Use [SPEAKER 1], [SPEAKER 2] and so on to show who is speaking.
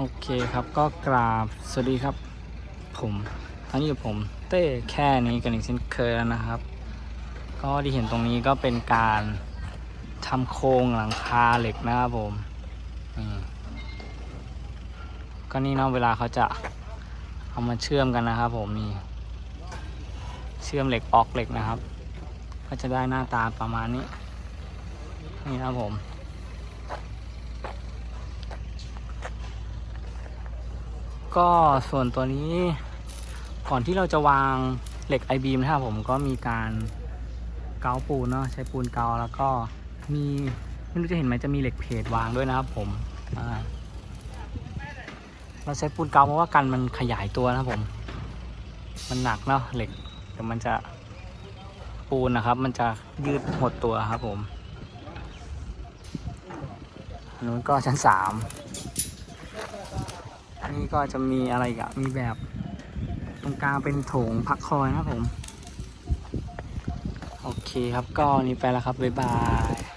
[SPEAKER 1] โอเคครับก็กราบสวัสดีครับ ผมตอนนี้อยู่ผมเต้แค่นี้กันอีกเช่นเคยแล้วนะครับ ก็ที่เห็นตรงนี้ก็เป็นการทำโครงหลังคาเหล็กนะครับผมนี่ก็นี่เนาะเวลาเขาจะเอามาเชื่อมกันนะครับ ผมนี่เชื่อมเหล็กออกเหล็กนะครับ ก็จะได้หน้าตาประมาณนี้นี่ครับผม ก็ส่วนตัวนี้ก่อนที่เราจะวางเหล็กไอบีมนะครับผมก็มีการเกาปูนเนาะใช้ปูนเกาแล้วก็มีไม่รู้จะเห็นไหมจะมีเหล็กเพจวางด้วยนะครับผมเราใช้ปูนเกาเพราะว่ากันมันขยายตัวนะครับผม มันหนักเนาะเหล็กเดี๋ยวมันจะปูนนะครับ มันจะยืดหดตัวครับผมอันนู้นก็ชั้นสาม นี่ก็จะมีอะไรกับมีแบบ ตรงกลางเป็นโถงพักคอยนะครับผม โอเคครับก็นี่ไปแล้วครับ บ๊ายบาย